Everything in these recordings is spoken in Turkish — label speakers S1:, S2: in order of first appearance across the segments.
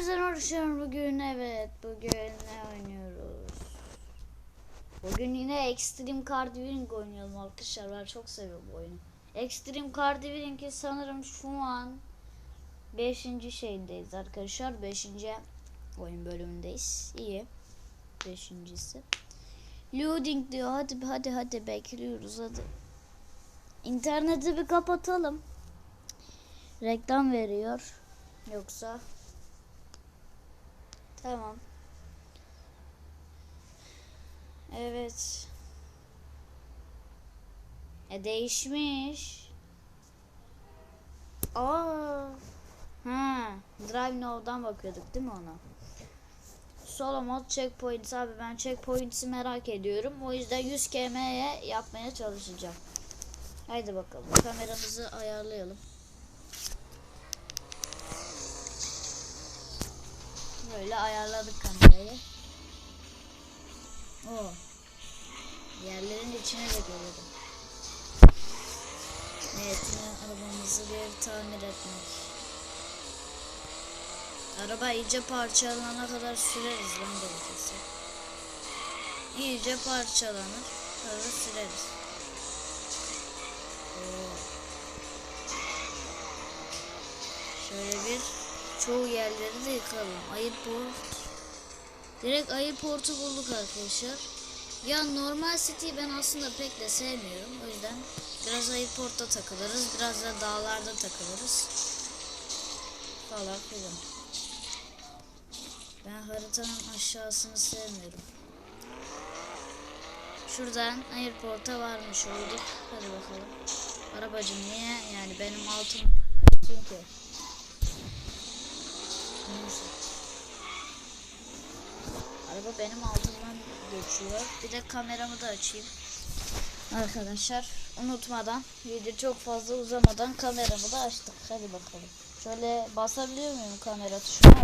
S1: Hepinizden hoşçakalın bugün evet bugün ne oynuyoruz? Bugün yine Extreme Card Winning oynayalım arkadaşlar ben çok seviyorum bu oyunu. Extreme Card Winning'i sanırım şu an 5. şeyindeyiz arkadaşlar 5. oyun bölümündeyiz iyi 5.si. Loading diyor hadi hadi hadi bekliyoruz hadi. İnterneti bir kapatalım. Reklam veriyor. Yoksa Tamam. Evet. E değişmiş. Aa. Ha, Drive Now'dan bakıyorduk değil mi ona? Solo mod checkpoints abi ben checkpoints'i merak ediyorum. O yüzden 100 km'ye yapmaya çalışacağım. Haydi bakalım kameramızı ayarlayalım. Böyle ayarladık kamerayı. O. Yerlerin içine de görüyorum. Niyetine arabamızı bir tamir etmek. Araba iyice parçalanana kadar süreriz lan gerekirse. İyice parçalanır. Sonra süreriz. Oo. Şöyle bir çoğu yerleri de yıkalım. Ayı port. Direkt ayı portu bulduk arkadaşlar. Ya normal city ben aslında pek de sevmiyorum. O yüzden biraz ayı portta takılırız. Biraz da dağlarda takılırız. Falan filan. Ben haritanın aşağısını sevmiyorum. Şuradan airport'a varmış olduk. Hadi bakalım. Arabacı niye? Yani benim altım çünkü. Araba benim altımdan geçiyor. Bir de kameramı da açayım. Arkadaşlar unutmadan video çok fazla uzamadan kameramı da açtık. Hadi bakalım. Şöyle basabiliyor muyum kamera tuşuna?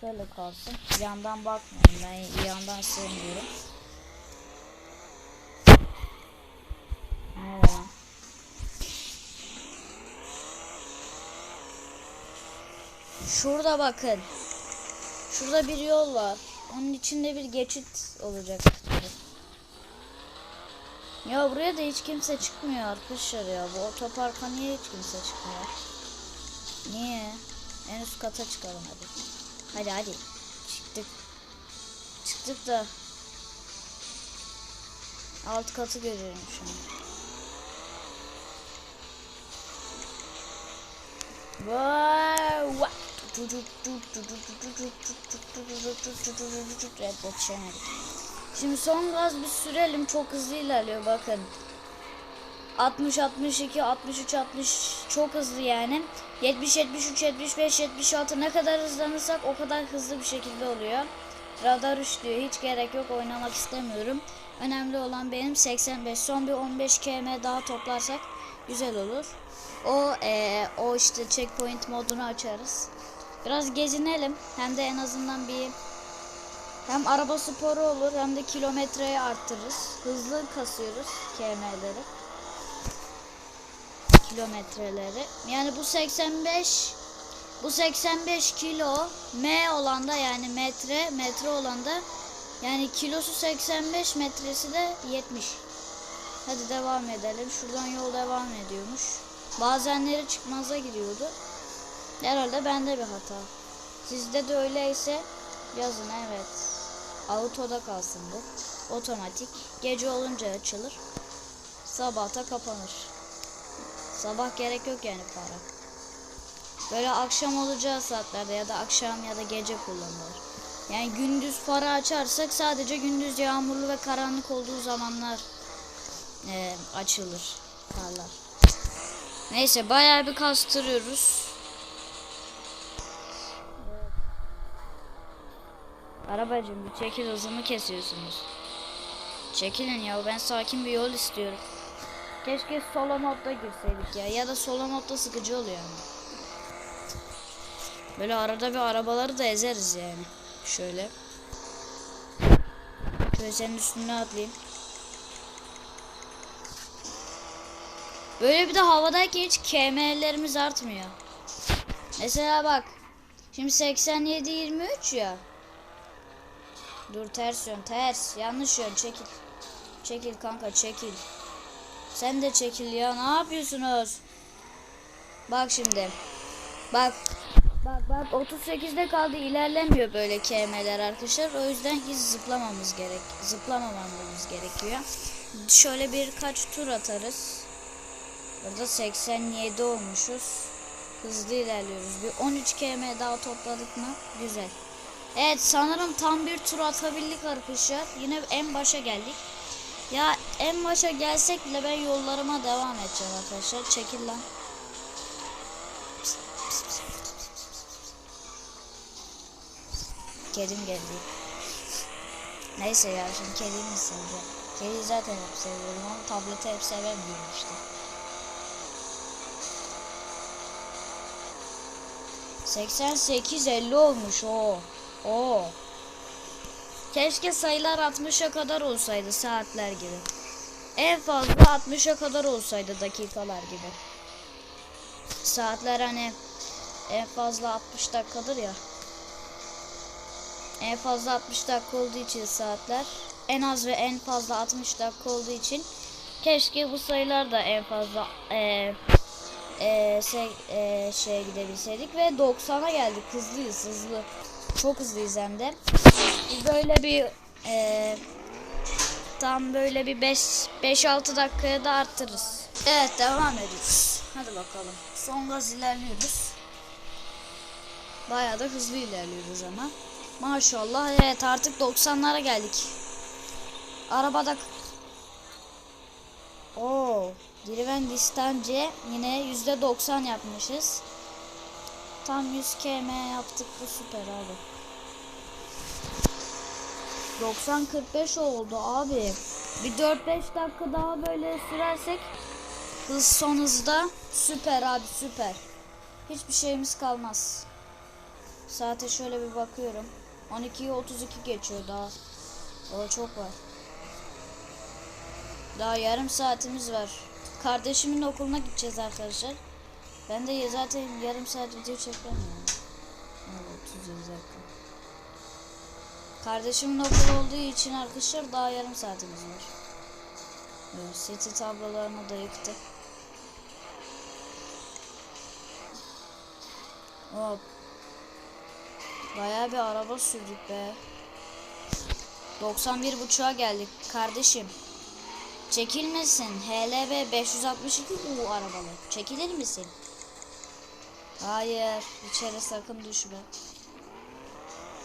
S1: Şöyle kalsın. Yandan bakmıyorum. Ben yandan sevmiyorum. Ne var? Şurada bakın. Şurada bir yol var. Onun içinde bir geçit olacak. Ya buraya da hiç kimse çıkmıyor arkadaşlar ya. Bu otoparka niye hiç kimse çıkmıyor? Niye? En üst kata çıkalım hadi. Hadi hadi. Çıktık. Çıktık da. Alt katı görüyorum şu an. Wow. Evet. Şimdi son gaz bir sürelim. Çok hızlı ilerliyor bakın. 60 62 63 60 çok hızlı yani. 70 73 75 76 ne kadar hızlanırsak o kadar hızlı bir şekilde oluyor. Radar 3 diyor. Hiç gerek yok oynamak istemiyorum. Önemli olan benim 85. Son bir 15 km daha toplarsak güzel olur. O e, o işte checkpoint modunu açarız. Biraz gezinelim. Hem de en azından bir hem araba sporu olur hem de kilometreyi arttırırız. Hızlı kasıyoruz km'leri. Kilometreleri. Yani bu 85 bu 85 kilo M olan da yani metre metre olan da yani kilosu 85 metresi de 70. Hadi devam edelim. Şuradan yol devam ediyormuş. Bazenleri çıkmaza gidiyordu. Herhalde bende bir hata. Sizde de öyleyse yazın evet. Autoda kalsın bu. Otomatik. Gece olunca açılır. Sabahta kapanır. Sabah gerek yok yani para. Böyle akşam olacağı saatlerde ya da akşam ya da gece kullanılır. Yani gündüz para açarsak sadece gündüz yağmurlu ve karanlık olduğu zamanlar e, açılır parlar. Neyse bayağı bir kastırıyoruz. Arabacım bir çekil hızımı kesiyorsunuz. Çekilin ya ben sakin bir yol istiyorum. Keşke solo modda girseydik ya ya da solo modda sıkıcı oluyor ama. Böyle arada bir arabaları da ezeriz yani. Şöyle. Senin üstüne atlayayım. Böyle bir de havadayken hiç kemerlerimiz artmıyor. Mesela bak. Şimdi 87 23 ya. Dur ters yön ters. Yanlış yön çekil. Çekil kanka çekil. Sen de çekil ya. Ne yapıyorsunuz? Bak şimdi. Bak. Bak bak 38'de kaldı ilerlemiyor böyle KM'ler arkadaşlar. O yüzden hiç zıplamamız gerek. Zıplamamamız gerekiyor. Şöyle birkaç tur atarız. Burada 87 olmuşuz. Hızlı ilerliyoruz. Bir 13 km daha topladık mı? Güzel. Evet sanırım tam bir tur atabildik arkadaşlar. Yine en başa geldik. Ya en başa gelsek bile ben yollarıma devam edeceğim arkadaşlar. Çekil lan. Kedim geldi. Neyse ya şimdi kedimi seveceğim. Kediyi zaten hep seviyorum ama tableti hep sevemiyorum işte. 88 50 olmuş o. O. Keşke sayılar 60'a kadar olsaydı saatler gibi. En fazla 60'a kadar olsaydı dakikalar gibi. Saatler hani en fazla 60 dakikadır ya. En fazla 60 dakika olduğu için saatler en az ve en fazla 60 dakika olduğu için keşke bu sayılar da en fazla eee eee şey, eee şeye gidebilseydik ve 90'a geldik hızlıyız hızlı çok hızlıyız hem de. Böyle bir eee tam böyle bir 5 5-6 dakikaya da arttırırız. Evet devam ediyoruz. Hadi bakalım. Son gaz ilerliyoruz. Bayağı da hızlı ilerliyoruz ama. Maşallah evet artık 90'lara geldik. Arabada Oo, Driven distance yine %90 yapmışız. Tam 100 km yaptık bu süper abi. 90-45 oldu abi. Bir 4-5 dakika daha böyle sürersek hız son hızda süper abi süper. Hiçbir şeyimiz kalmaz. Saate şöyle bir bakıyorum. 12'yi 32 geçiyor daha. O çok var. Daha yarım saatimiz var. Kardeşimin okuluna gideceğiz arkadaşlar. Ben de zaten yarım saat video çekmem yani. Evet, 30 dakika. Kardeşimin okulu olduğu için arkadaşlar daha yarım saatimiz var. Evet, seti tablolarını da yıktı. Hop. Bayağı bir araba sürdük be. 91 buçuğa geldik kardeşim. Çekilmesin. HLB 562 U arabalı. Çekilir misin? Hayır. içeri sakın düşme.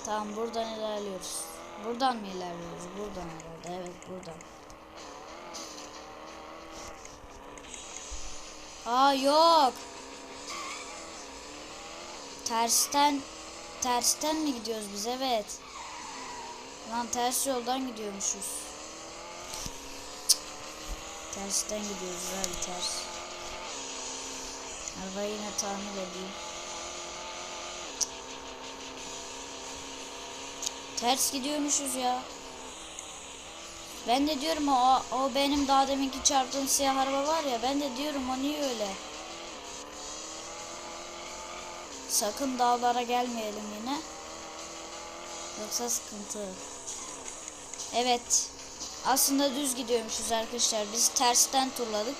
S1: Tamam buradan ilerliyoruz. Buradan mı ilerliyoruz? Buradan herhalde. Evet buradan. Aa yok. Tersten tersten mi gidiyoruz biz? Evet. Lan ters yoldan gidiyormuşuz. Tersten gidiyoruz abi ters. Arabayı yine tamir edeyim. Ters gidiyormuşuz ya. Ben de diyorum o, o benim daha deminki çarptığım siyah araba var ya ben de diyorum o niye öyle. Sakın dağlara gelmeyelim yine. Yoksa sıkıntı. Evet. Aslında düz gidiyormuşuz arkadaşlar. Biz tersten turladık.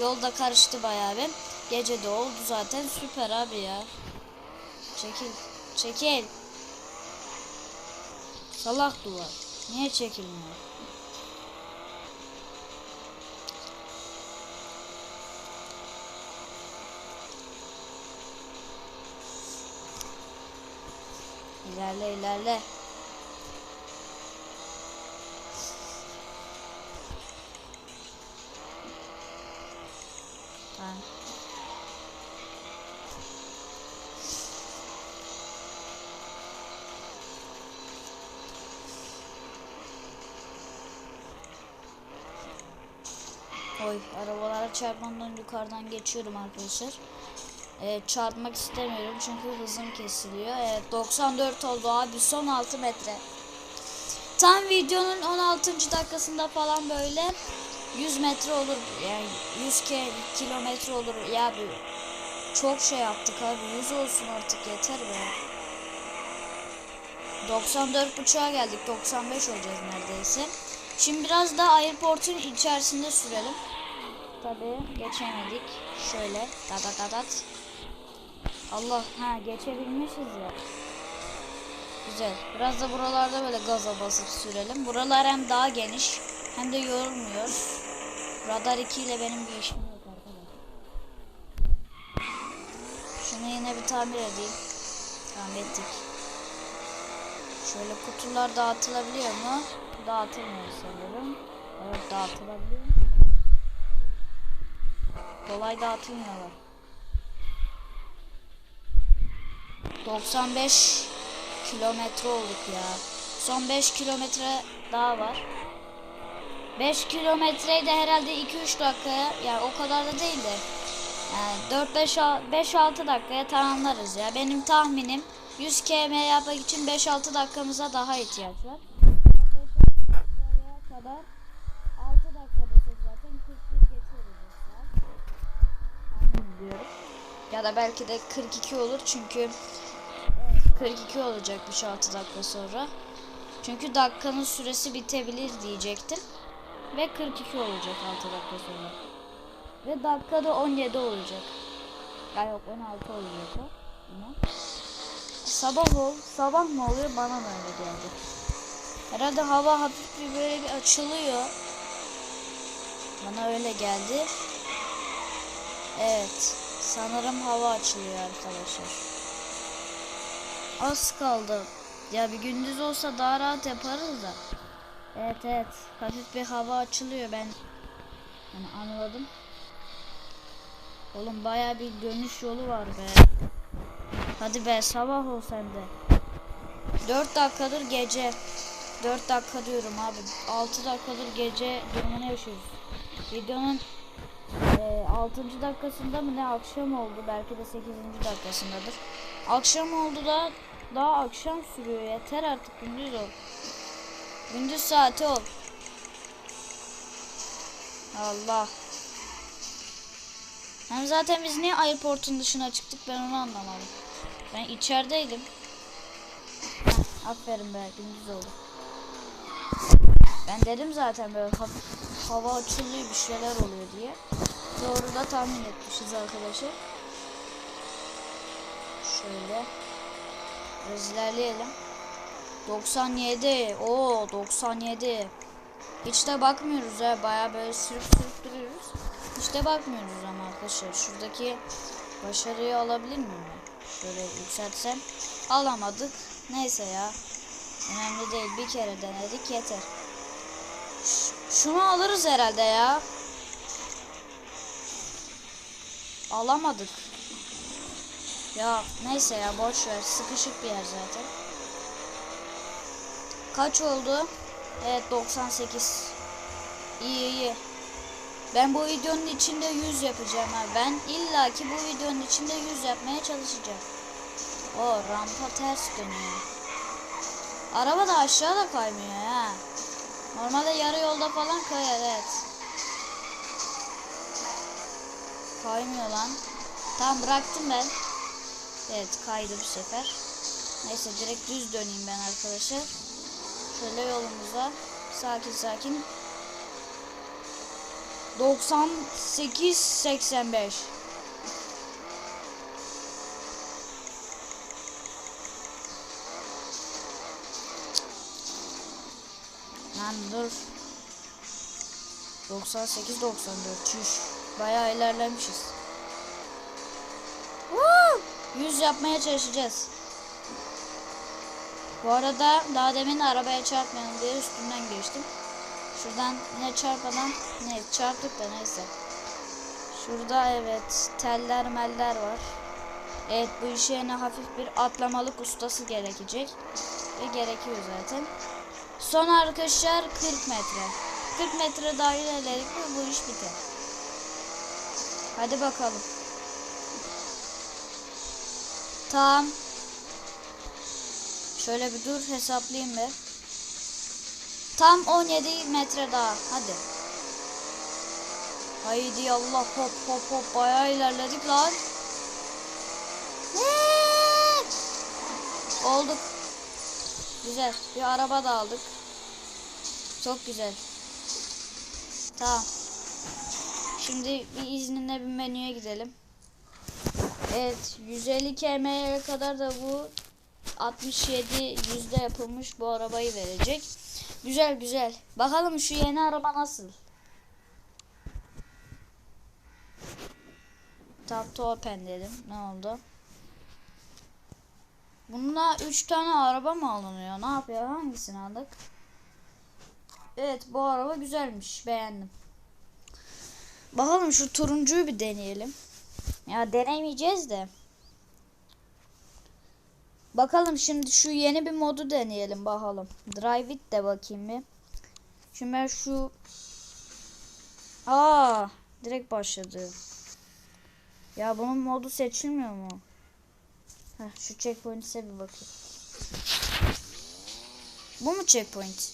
S1: Yolda karıştı bayağı bir. Gece de oldu zaten. Süper abi ya. Çekil. Çekil. Salak duvar. Niye çekilmiyor? İlerle ilerle. Tamam. Oy arabalara çarpmadan yukarıdan geçiyorum arkadaşlar. Ee, çarpmak istemiyorum çünkü hızım kesiliyor. Evet 94 oldu abi son 6 metre. Tam videonun 16. dakikasında falan böyle 100 metre olur yani 100 ke kilometre olur ya bir çok şey yaptık abi 100 olsun artık yeter be 94.5'a geldik. 95 olacağız neredeyse. Şimdi biraz da airport'un içerisinde sürelim. Tabii geçemedik. Şöyle dadat. Allah ha geçebilmişiz ya. Güzel. Biraz da buralarda böyle gaza basıp sürelim. Buralar hem daha geniş hem de yorulmuyor. Radar 2 ile benim bir işim yok arkadaşlar. Şunu yine bir tamir edeyim. Tamam ettik. Şöyle kutular dağıtılabiliyor mu? Dağıtılmıyor sanırım. Evet dağıtılabiliyor. Kolay dağıtılmıyorlar. 95 kilometre olduk ya. Son 5 kilometre daha var. 5 kilometreyi de herhalde 2-3 dakikaya yani o kadar da değil de yani 4-5-6 dakikaya tamamlarız ya. Benim tahminim 100 km yapmak için 5-6 dakikamıza daha ihtiyaç var. 5-6 dakikaya kadar 6 dakika desek zaten 41 geçiyoruz o saat. Tahmin ediyorum. Ya da belki de 42 olur çünkü 42 olacakmış 6 dakika sonra. Çünkü dakikanın süresi bitebilir diyecektim. Ve 42 olacak 6 dakika sonra. Ve dakikada 17 olacak. Ya yok 16 olacak o. Sabah ol, sabah mı oluyor bana da öyle geldi. Herhalde hava hafif bir böyle bir açılıyor. Bana öyle geldi. Evet. Sanırım hava açılıyor arkadaşlar. Az kaldı. Ya bir gündüz olsa daha rahat yaparız da. Evet evet. Hafif bir hava açılıyor ben. Yani anladım. Oğlum baya bir dönüş yolu var be. Hadi be sabah ol sen de. 4 dakikadır gece. 4 dakika diyorum abi. 6 dakikadır gece durumunu yaşıyoruz. Videonun e, 6. dakikasında mı ne akşam oldu belki de 8. dakikasındadır. Akşam oldu da daha akşam sürüyor yeter artık gündüz ol. Gündüz saati ol. Allah. Hem zaten biz niye airportun dışına çıktık ben onu anlamadım. Ben içerideydim. Heh, aferin be gündüz oldu. Ben dedim zaten böyle hafif hava açılıyor bir şeyler oluyor diye. Doğru da tahmin etmişiz arkadaşlar. Şöyle. Biraz ilerleyelim. 97. Oo 97. Hiç de bakmıyoruz ya. Baya böyle sürüp sürüp duruyoruz. Hiç de bakmıyoruz ama arkadaşlar. Şuradaki başarıyı alabilir miyim? Şöyle yükseltsem. Alamadık. Neyse ya. Önemli değil. Bir kere denedik yeter. Şunu alırız herhalde ya. Alamadık. Ya neyse ya boş ver. Sıkışık bir yer zaten. Kaç oldu? Evet 98. İyi iyi. Ben bu videonun içinde 100 yapacağım ha. Ben illaki bu videonun içinde 100 yapmaya çalışacağım. O rampa ters dönüyor. Araba da aşağıda kaymıyor ha. Normalde yarı yolda falan kayar evet. Kaymıyor lan. Tamam bıraktım ben. Evet kaydı bir sefer. Neyse direkt düz döneyim ben arkadaşlar. Şöyle yolumuza sakin sakin 98 85 dur 98 94 çüş Bayağı ilerlemişiz Woo! 100 yapmaya çalışacağız bu arada daha demin arabaya çarpmayalım diye üstünden geçtim. Şuradan ne çarpadan ne çarptık da neyse. Şurada evet teller meller var. Evet bu işe yine hafif bir atlamalık ustası gerekecek. Ve gerekiyor zaten. Son arkadaşlar 40 metre. 40 metre dahil ederek mi bu iş biter. Hadi bakalım. Tamam. Şöyle bir dur hesaplayayım bir. Tam 17 metre daha. Hadi. Haydi Allah hop hop hop bayağı ilerledik lan. Ne? Olduk. Güzel. Bir araba da aldık. Çok güzel. Tamam. Şimdi bir izninle bir menüye gidelim. Evet 150 km'ye kadar da bu 67 yüzde yapılmış bu arabayı verecek. Güzel güzel. Bakalım şu yeni araba nasıl? Tap to open dedim. Ne oldu? Bununla 3 tane araba mı alınıyor? Ne yapıyor? Hangisini aldık? Evet bu araba güzelmiş. Beğendim. Bakalım şu turuncuyu bir deneyelim. Ya denemeyeceğiz de. Bakalım şimdi şu yeni bir modu deneyelim bakalım. Drive it de bakayım bir. Şimdi ben şu Aa, direkt başladı. Ya bunun modu seçilmiyor mu? Heh, şu checkpoint'e bir bakayım. Bu mu checkpoint?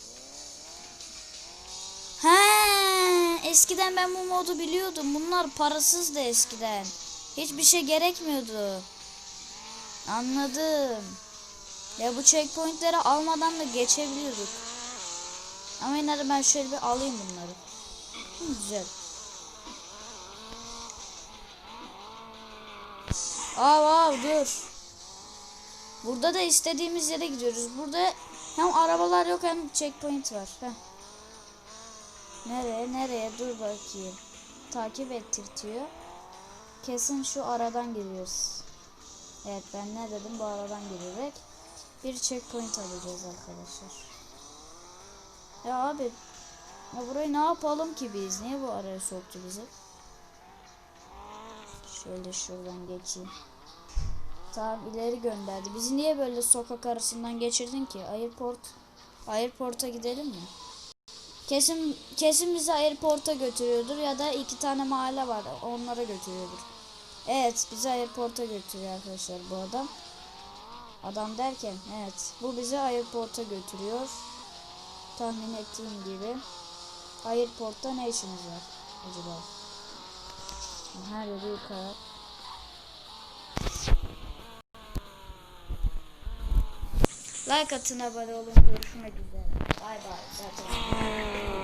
S1: He, eskiden ben bu modu biliyordum. Bunlar parasızdı eskiden. Hiçbir şey gerekmiyordu. Anladım. Ya bu checkpointleri almadan da geçebiliyorduk. Ama yine de ben şöyle bir alayım bunları. Güzel. Aa wow, dur. Burada da istediğimiz yere gidiyoruz. Burada hem arabalar yok hem checkpoint var. Heh. Nereye nereye dur bakayım. Takip ettirtiyor. Kesin şu aradan giriyoruz. Evet ben ne dedim bu aradan girerek bir checkpoint alacağız arkadaşlar. Ya abi ya burayı ne yapalım ki biz? Niye bu araya soktu bizi? Şöyle şuradan geçeyim. Tamam ileri gönderdi. Bizi niye böyle sokak arasından geçirdin ki? Airport Airport'a gidelim mi? Kesin kesin bizi airport'a götürüyordur ya da iki tane mahalle var onlara götürüyordur. Evet bizi airport'a götürüyor arkadaşlar bu adam. Adam derken evet bu bizi airport'a götürüyor. Tahmin ettiğim gibi. Airport'ta ne işimiz var acaba? Her yeri yukarı. Like atın abone olun. Görüşmek üzere. Bay bay. Zaten.